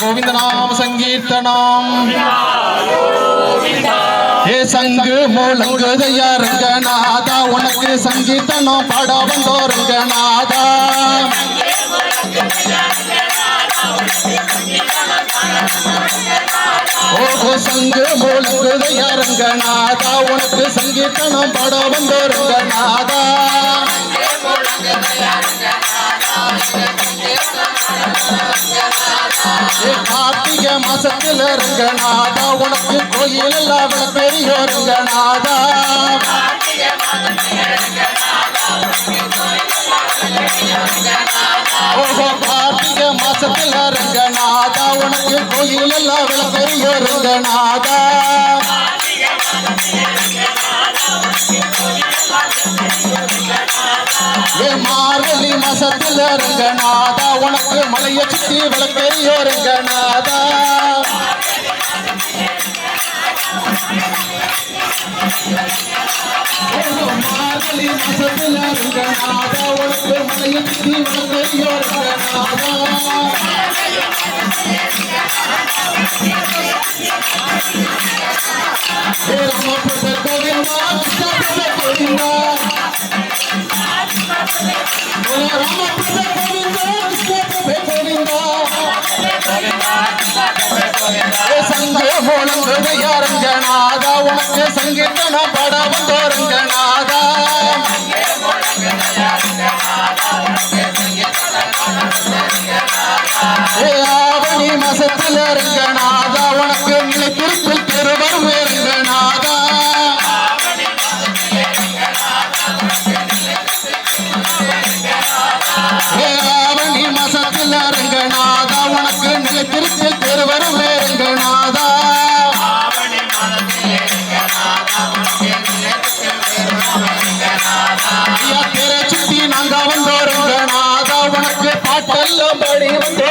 கோவிந்த நாம சங்கீர்த்தனம். ஏ சங்கு மூலங்குதையா ரங்கநாதா உனக்கு சங்கீர்த்தனம் பாட வந்தோ ரங்கநாதா ஓஹோ சங்கு மூலங்குதையா ரங்கநாதா உனக்கு சங்கீர்த்தனம் பாட வந்தோ ரங்கநாதா ஏ கார்த்திகை மாசத்துல ரங்கநாதா உனக்கு கோயில் எல்லாம் பெரிய ரங்கநாதா. ஓஹோ கார்த்திகை மாசத்துல ரங்கநாதா உனக்கு கோயில் எல்லாம் பெரிய ரங்கநாதா. ஏ மார்கழி மாசத்துல ரங்கநாதா உனக்கு மலைய சுத்தி விளக்கெரியோ ரங்கநாதா. மார்கழி மாசத்துல ரங்கநாதா உனக்கு மலைய சுத்தி ரங்கநாதா. ரங்கநாதா உனக்கு சங்கீர்த்தன பாட வந்தோ ரங்கநாதா ஏ ஆவணி மாசத்துல ரங்கநாதா திருத்தில் திருவரும் ரங்கநாதா ஐயா திரை சுத்தி நாங்க வந்தோம் உனக்கு பாட்டெல்லாம் பாடி வந்தோம்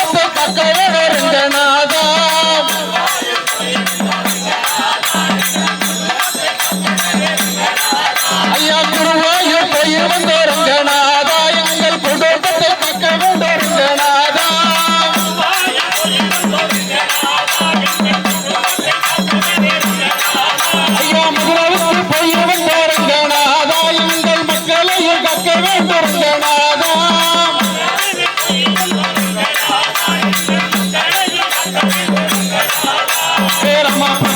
Get him up.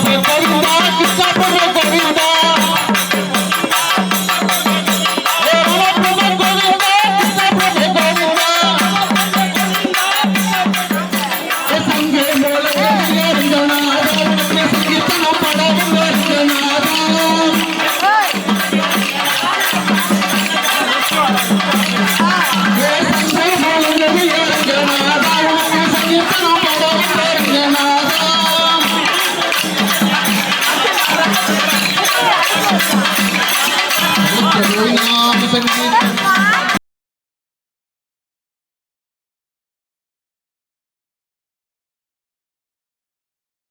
Mom,